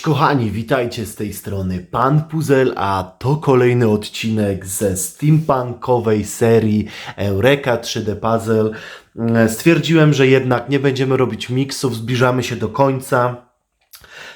Kochani, witajcie z tej strony Pan Puzel, a to kolejny odcinek ze steampunkowej serii Eureka 3D Puzzle. Mm, Stwierdziłem, że jednak nie będziemy robić miksów, zbliżamy się do końca.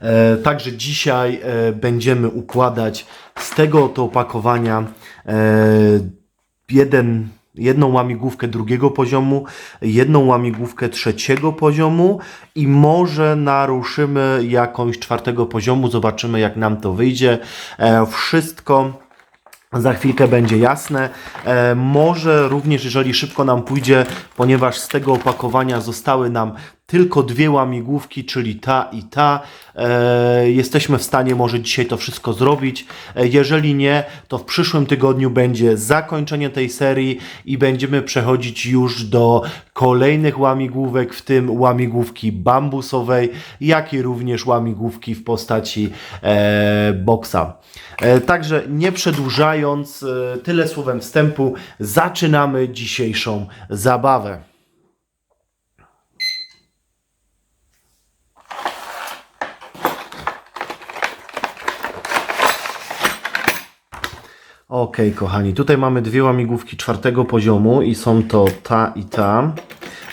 E, Także dzisiaj e, będziemy układać z tego oto opakowania e, jeden, jedną łamigłówkę drugiego poziomu, jedną łamigłówkę trzeciego poziomu i może naruszymy jakąś czwartego poziomu, zobaczymy jak nam to wyjdzie. E, Wszystko za chwilkę będzie jasne. E, może również, jeżeli szybko nam pójdzie, ponieważ z tego opakowania zostały nam tylko dwie łamigłówki, czyli ta i ta. E, jesteśmy w stanie może dzisiaj to wszystko zrobić. E, jeżeli nie, to w przyszłym tygodniu będzie zakończenie tej serii i będziemy przechodzić już do kolejnych łamigłówek, w tym łamigłówki bambusowej, jak i również łamigłówki w postaci e, boksa. E, Także nie przedłużając, e, tyle słowem wstępu, zaczynamy dzisiejszą zabawę. Ok, kochani, tutaj mamy dwie łamigłówki czwartego poziomu i są to ta i ta,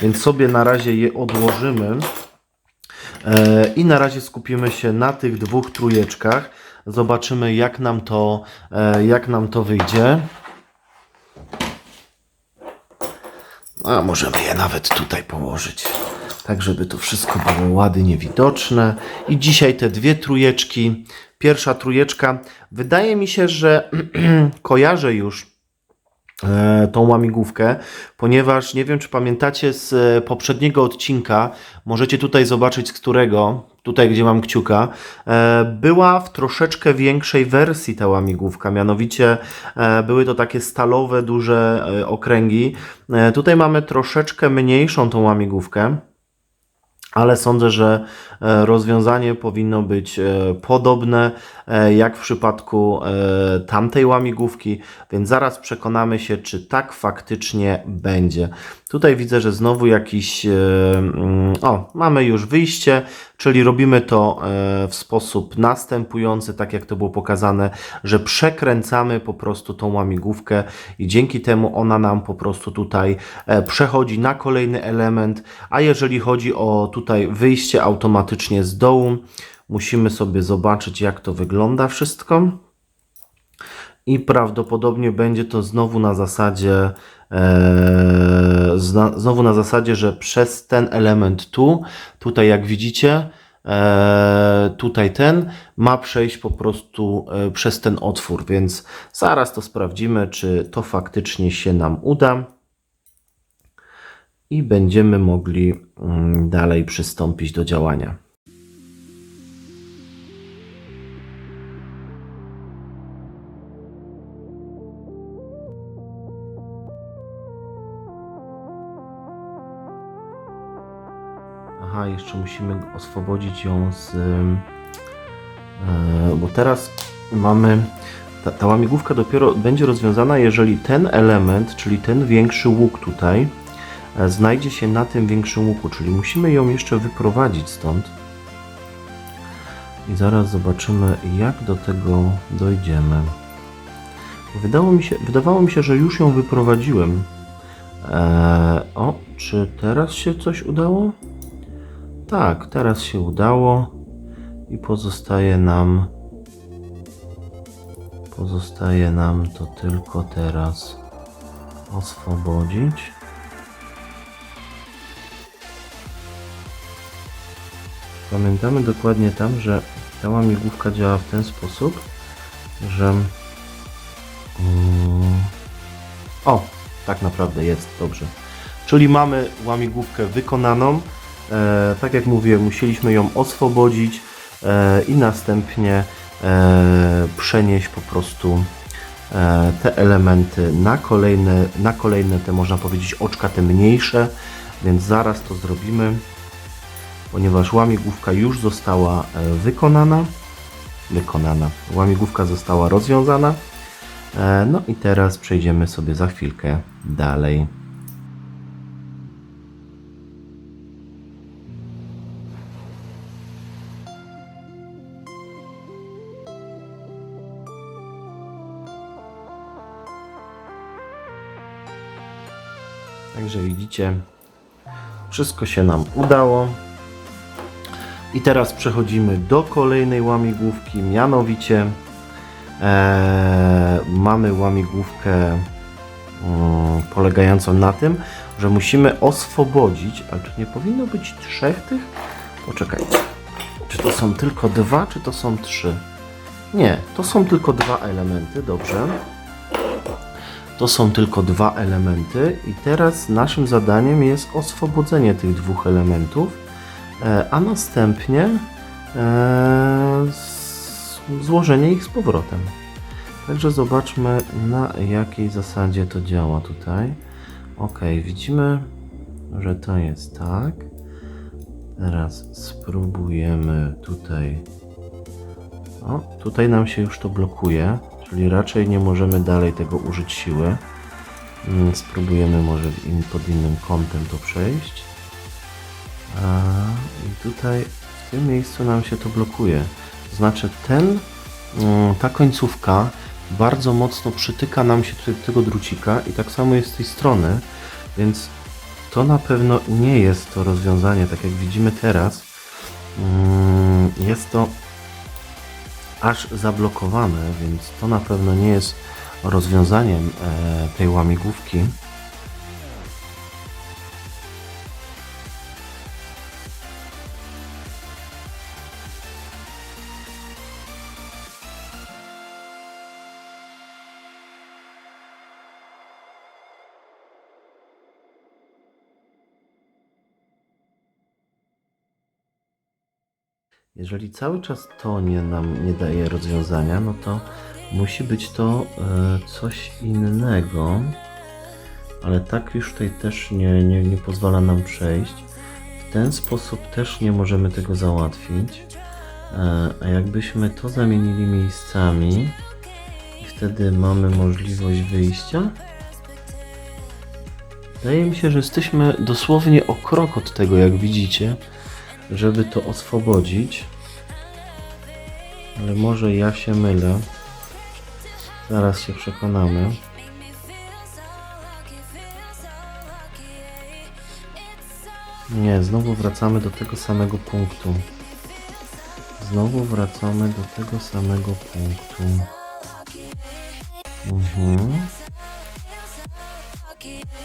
więc sobie na razie je odłożymy. E, I na razie skupimy się na tych dwóch trójeczkach. Zobaczymy, jak nam to, e, jak nam to wyjdzie. A możemy je nawet tutaj położyć, tak żeby to wszystko było ładnie widoczne. I dzisiaj te dwie trójeczki. Pierwsza trójeczka, wydaje mi się, że kojarzę już e, tą łamigłówkę, ponieważ nie wiem, czy pamiętacie z e, poprzedniego odcinka, możecie tutaj zobaczyć z którego, tutaj gdzie mam kciuka, e, była w troszeczkę większej wersji ta łamigłówka, mianowicie były to takie stalowe, duże okręgi. Tutaj mamy troszeczkę mniejszą tą łamigłówkę. Ale sądzę, że e, rozwiązanie powinno być e, podobne e, jak w przypadku tamtej łamigłówki, więc zaraz przekonamy się, czy tak faktycznie będzie. Tutaj widzę, że znowu jakiś. e, mm, O, mamy już wyjście, czyli robimy to e, w sposób następujący, tak jak to było pokazane, że przekręcamy po prostu tą łamigłówkę i dzięki temu ona nam po prostu tutaj e, przechodzi na kolejny element, a jeżeli chodzi o tutaj wyjście automatycznie z dołu, musimy sobie zobaczyć jak to wygląda wszystko. I prawdopodobnie będzie to znowu na zasadzie, znowu na zasadzie, że przez ten element tu, tutaj jak widzicie, e, tutaj ten ma przejść po prostu e, przez ten otwór, więc zaraz to sprawdzimy, czy to faktycznie się nam uda i będziemy mogli mm, dalej przystąpić do działania. Aha, jeszcze musimy oswobodzić ją z. e, bo teraz mamy. Ta, ta łamigłówka dopiero będzie rozwiązana, jeżeli ten element, czyli ten większy łuk tutaj, e, znajdzie się na tym większym łuku, czyli musimy ją jeszcze wyprowadzić stąd. I zaraz zobaczymy, jak do tego dojdziemy. Wydało mi się, wydawało mi się, że już ją wyprowadziłem. Eee, o, czy teraz się coś udało? Tak, teraz się udało i pozostaje nam pozostaje nam to tylko teraz oswobodzić. Pamiętamy dokładnie tam, że ta łamigłówka działa w ten sposób, że mm, o, tak naprawdę jest, dobrze. Czyli mamy łamigłówkę wykonaną. E, tak jak mówiłem, musieliśmy ją oswobodzić e, i następnie e, przenieść po prostu te elementy na kolejne, na kolejne te można powiedzieć oczka te mniejsze, więc zaraz to zrobimy, ponieważ łamigłówka już została wykonana, wykonana, łamigłówka została rozwiązana. No i teraz przejdziemy sobie za chwilkę dalej. Także widzicie, wszystko się nam udało. I teraz przechodzimy do kolejnej łamigłówki, mianowicie e, mamy łamigłówkę mm, polegającą na tym, że musimy oswobodzić, ale tu nie powinno być trzech tych? Poczekajcie, czy to są tylko dwa, czy to są trzy? Nie, to są tylko dwa elementy, dobrze. To są tylko dwa elementy i teraz naszym zadaniem jest oswobodzenie tych dwóch elementów, e, a następnie e, złożenie ich z powrotem. Także zobaczmy na jakiej zasadzie to działa tutaj. Ok, widzimy, że to jest tak. Teraz spróbujemy tutaj. O, tutaj nam się już to blokuje, czyli raczej nie możemy dalej tego użyć siły. Mm, Spróbujemy może pod innym kątem to przejść. A, I tutaj w tym miejscu nam się to blokuje. To znaczy ten, mm, ta końcówka bardzo mocno przytyka nam się do tego drucika i tak samo jest z tej strony, więc to na pewno nie jest to rozwiązanie, tak jak widzimy teraz. Mm, Jest to aż zablokowane, więc to na pewno nie jest rozwiązaniem e, tej łamigłówki. Jeżeli cały czas to nie nam nie daje rozwiązania, no to musi być to e, coś innego. Ale tak już tutaj też nie, nie, nie pozwala nam przejść. W ten sposób też nie możemy tego załatwić. E, a jakbyśmy to zamienili miejscami i wtedy mamy możliwość wyjścia. Wydaje mi się, że jesteśmy dosłownie o krok od tego, jak widzicie żeby to oswobodzić. Ale może ja się mylę. Zaraz się przekonamy. Nie, znowu wracamy do tego samego punktu. Znowu wracamy do tego samego punktu. Mhm.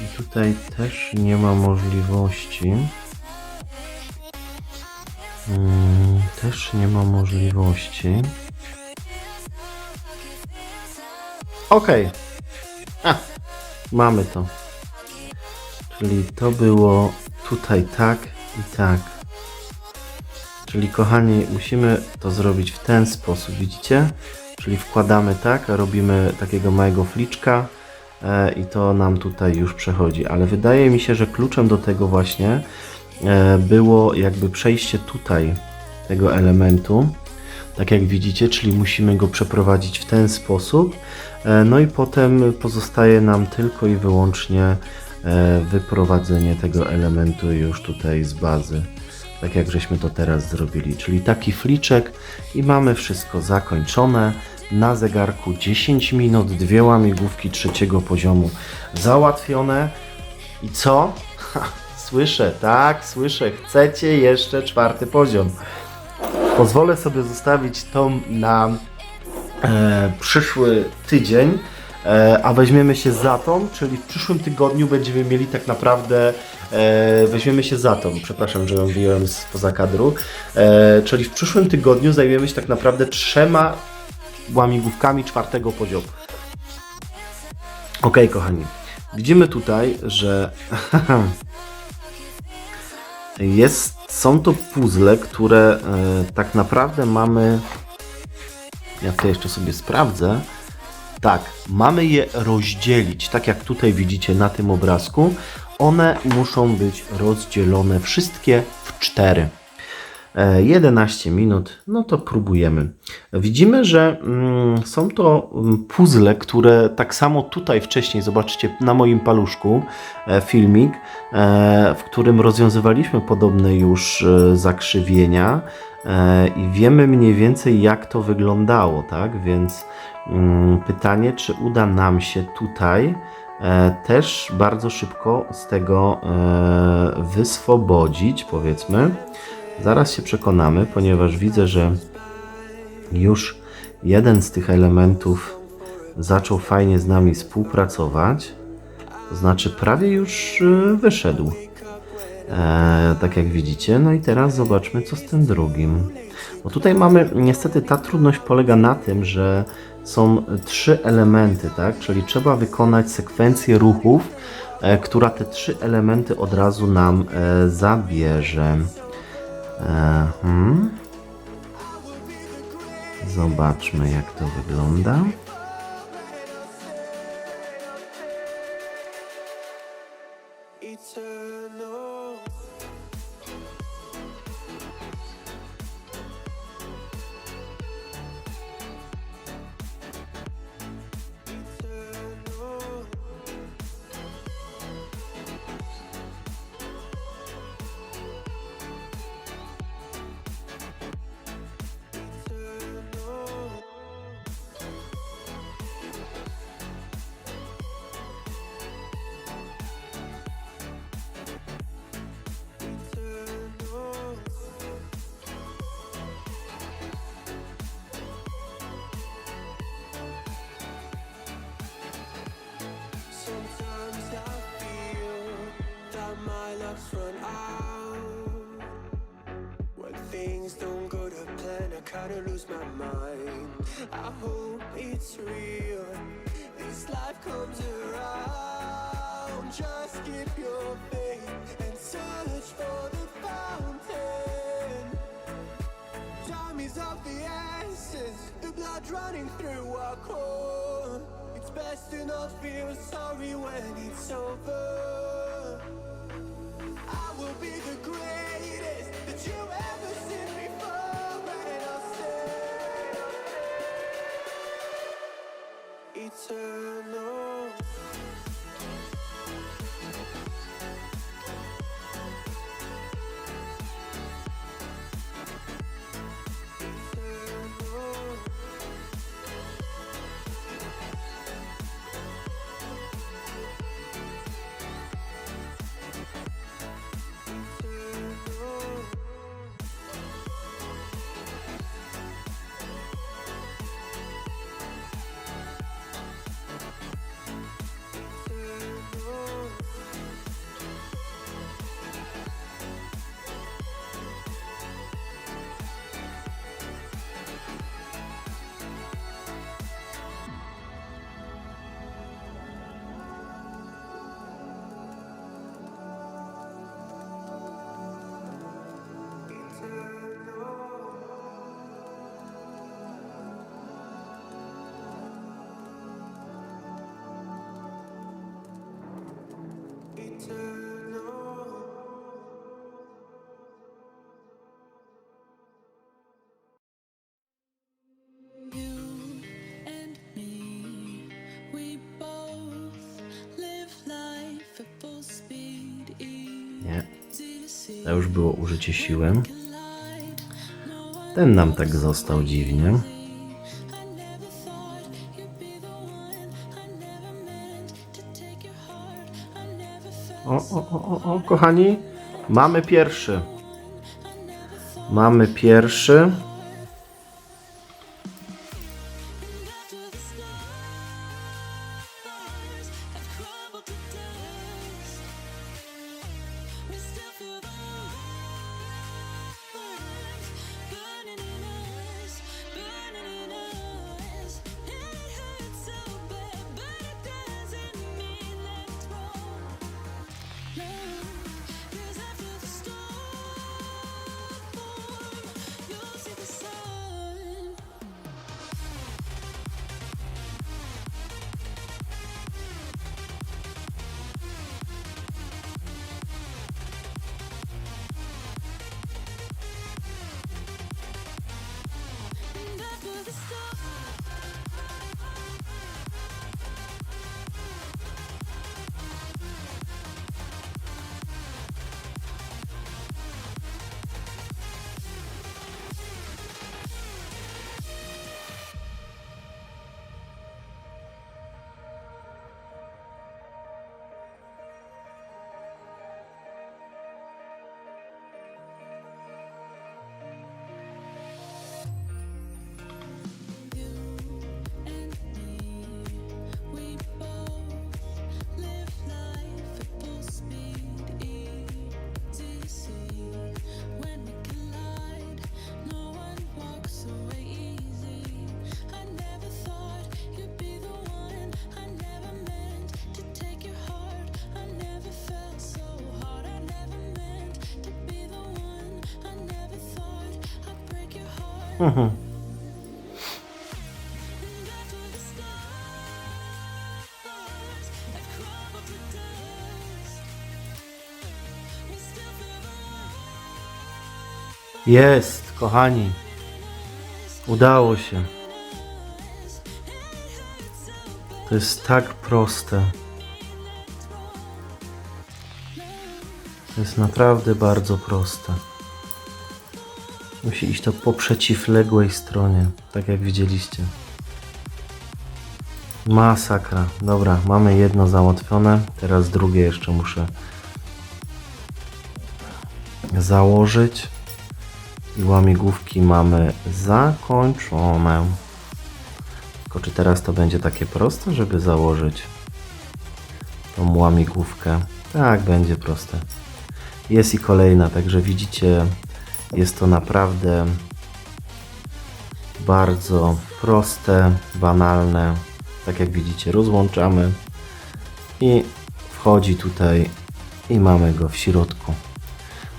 I tutaj też nie ma możliwości. Mm, też nie ma możliwości. Okej. A, Mamy to. Czyli to było tutaj tak i tak. Czyli kochani, musimy to zrobić w ten sposób, widzicie? Czyli wkładamy tak, robimy takiego małego fliczka e, i to nam tutaj już przechodzi. Ale wydaje mi się, że kluczem do tego właśnie było jakby przejście tutaj tego elementu. Tak jak widzicie, czyli musimy go przeprowadzić w ten sposób. E, No i potem pozostaje nam tylko i wyłącznie e, wyprowadzenie tego elementu już tutaj z bazy. Tak jak żeśmy to teraz zrobili. Czyli taki fliczek i mamy wszystko zakończone. Na zegarku 10 minut, dwie łamigłówki trzeciego poziomu załatwione. I co? Słyszę, tak, słyszę. Chcecie jeszcze czwarty poziom. Pozwolę sobie zostawić to na e, przyszły tydzień, e, a weźmiemy się za tą, czyli w przyszłym tygodniu będziemy mieli tak naprawdę, e, weźmiemy się za tą, przepraszam, że ją wyjąłem spoza kadru, e, czyli w przyszłym tygodniu zajmiemy się tak naprawdę trzema łamigłówkami czwartego poziomu. Ok, kochani, widzimy tutaj, że jest, są to puzzle, które e, tak naprawdę mamy ja to jeszcze sobie sprawdzę. Tak, mamy je rozdzielić, tak jak tutaj widzicie na tym obrazku. One muszą być rozdzielone wszystkie w cztery. E, 11 minut, no to próbujemy. Widzimy, że mm, są to mm, puzzle, które tak samo tutaj wcześniej, zobaczcie na moim paluszku e, filmik, e, w którym rozwiązywaliśmy podobne już e, zakrzywienia e, i wiemy mniej więcej jak to wyglądało, tak? Więc mm, pytanie, czy uda nam się tutaj e, też bardzo szybko z tego e, wyswobodzić, powiedzmy. Zaraz się przekonamy, ponieważ widzę, że już jeden z tych elementów zaczął fajnie z nami współpracować. To znaczy, prawie już e, wyszedł. E, tak jak widzicie. No i teraz zobaczmy, co z tym drugim. Bo tutaj mamy, niestety ta trudność polega na tym, że są trzy elementy, tak? Czyli trzeba wykonać sekwencję ruchów, e, która te trzy elementy od razu nam e, zabierze. E, hmm. Zobaczmy, jak to wygląda. I hope it's real. This life comes around. Just keep your faith and search for the fountain. Time is of the essence, the blood running through our core. It's best to not feel sorry when it's over. I will be the greatest to już było użycie siły. Ten nam tak został dziwnie. O, o, o, kochani, mamy pierwszy. Mamy pierwszy. Mhm. Jest, kochani. Udało się. To jest tak proste. To jest naprawdę bardzo proste. Musi iść to po przeciwległej stronie, tak jak widzieliście. Masakra. Dobra, mamy jedno załatwione. Teraz drugie jeszcze muszę założyć. I łamigłówki mamy zakończone. Tylko czy teraz to będzie takie proste, żeby założyć tą łamigłówkę? Tak, będzie proste. Jest i kolejna, także widzicie, jest to naprawdę bardzo proste, banalne. Tak jak widzicie, rozłączamy i wchodzi tutaj i mamy go w środku.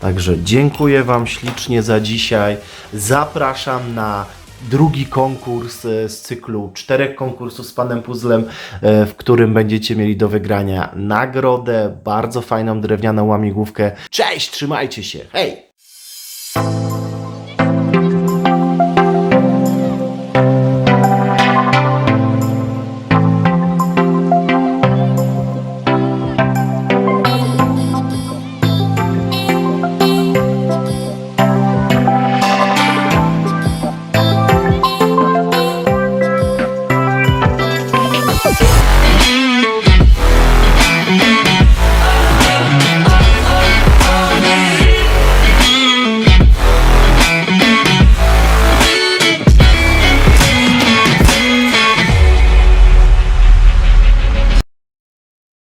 Także dziękuję Wam ślicznie za dzisiaj. Zapraszam na drugi konkurs e, z cyklu czterech konkursów z Panem Puzzlem, e, w którym będziecie mieli do wygrania nagrodę, bardzo fajną drewnianą łamigłówkę. Cześć, trzymajcie się, hej! you